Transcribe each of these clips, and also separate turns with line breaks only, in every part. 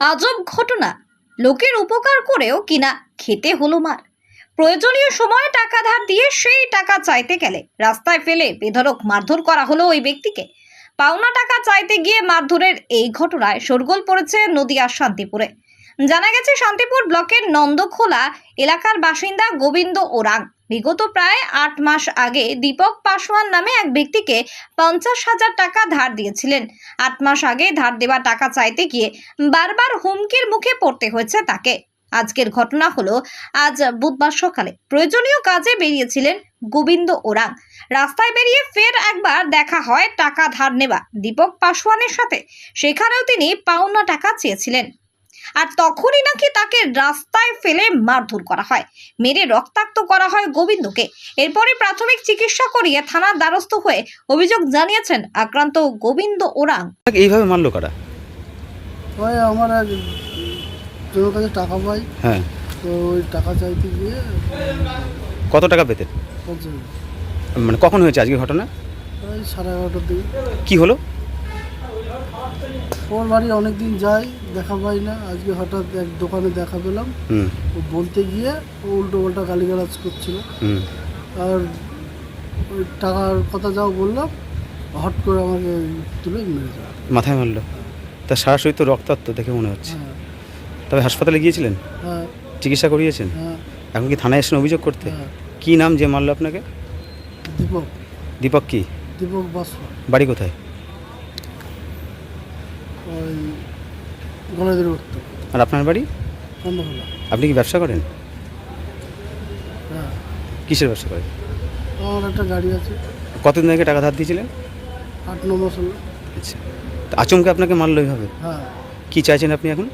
আজব ঘটনা। লোকের উপকার করেও কিনা খেতে হলো মার। প্রয়োজনীয় সময়ে টাকা ধার দিয়ে সেই টাকা চাইতে গেলে রাস্তায় ফেলে বেধড়ক মারধর করা হলো ওই ব্যক্তিকে। পাওনা টাকা চাইতে গিয়ে মারধরের এই ঘটনায় শোরগোল পড়েছে নদিয়া শান্তিপুরে। জানা গেছে, শান্তিপুর ব্লকের নন্দখোলা এলাকার বাসিন্দা গোবিন্দ ওরাং। বিগত প্রায় আট মাস আগে দীপক পাসওয়ান নামে এক ব্যক্তিকে পঞ্চাশ হাজার টাকা ধার দিয়েছিলেন। আট মাস আগে ধার দেওয়া টাকা চাইতে গিয়ে বারবার হুমকির মুখে পড়তে হয়েছে তাকে। আজকের ঘটনা হলো, আজ বুধবার সকালে প্রয়োজনীয় কাজে বেরিয়েছিলেন গোবিন্দ ওরাং। রাস্তায় বেরিয়ে ফের একবার দেখা হয় টাকা ধার নেওয়া দীপক পাসওয়ানের সাথে। সেখানেও তিনি পাওনা টাকা চেয়েছিলেন। আর তখনই নাকি তাকে রাস্তায় ফেলে মারধর করা হয়। মেরে রক্তাক্ত করা হয় গোবিন্দকে। এরপরে প্রাথমিক চিকিৎসা করিয়ে থানার দ্বারস্থ হয়ে অভিযোগ জানিয়েছেন আক্রান্ত গোবিন্দ ওরাং।
তাকে এইভাবে মারলো কারা?
ওই আমার এক জনের কাছে টাকা পাই।
হ্যাঁ।
তো ওই টাকা চাইতে গিয়ে
কত টাকা পেতেন? মানে কখন হয়েছে আজকে ঘটনা?
ওই সাড়ে এগারোটার দিকে।
কি হলো?
ওর বাড়ি অনেক দিন যাই দেখা পাই না। আজকে হঠাৎ এক দোকানে দেখা পেলাম। ও বলতে গিয়ে ও উল্টো পাল্টা গালিগালাজ করছিল। আর ওই টাকার কথা যাও বললাম হট করে আমাকে তুলে মেরে যায়
মাথায় মারলো? তা সারা শরীর তো রক্তাক্ত দেখে মনে হচ্ছে।
হ্যাঁ।
তবে হাসপাতালে গিয়েছিলেন?
হ্যাঁ।
চিকিৎসা করিয়েছেন?
হ্যাঁ।
এখন কি থানায় এসেছেন অভিযোগ করতে?
হ্যাঁ।
কি নাম যে মারলো আপনাকে?
দীপক।
দীপক কি?
দীপক বাসা।
বাড়ি কোথায়?
ওই গলাদের উঠতো।
আর আপনার বাড়ি? আপনি কি ব্যবসা করেন?
হ্যাঁ।
কিসের ব্যবসা করেন?
আমার একটা গাড়ি আছে।
কতদিন আগে টাকা ধার দিয়েছিলেন?
আট ন মাস হলো।
আচ্ছা। তা আচমকে আপনাকে মারলো এইভাবে
হ্যাঁ।
কি চাইছেন আপনি এখন?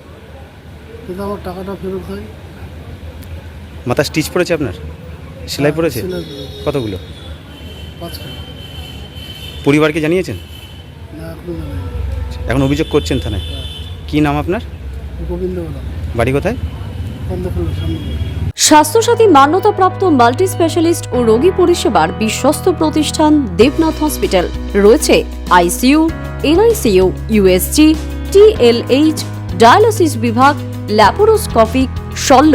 কিন্তু আমার টাকাটা ফেরত হয়।
মাথা স্টিচ পড়েছে আপনার? সেলাই পড়েছে?
সেলাই পড়েছে।
কতগুলো?
পাঁচখানা।
পরিবারকে জানিয়েছেন?
না এখনও জানি না।
এখন অভিযোগ করছেন থানায়। কি নাম আপনার?
গোবিন্দ
বাড়ি কোথায়?
স্বাস্থ্যসাথী মান্যতাপ্রাপ্ত মাল্টি স্পেশালিস্ট ও রোগী পরিষেবার বিশ্বস্ত প্রতিষ্ঠান দেবনাথ হসপিটাল। রয়েছে ICU NICU USG TLH dialysis বিভাগ ল্যাপারোস্কোপিক শল্য।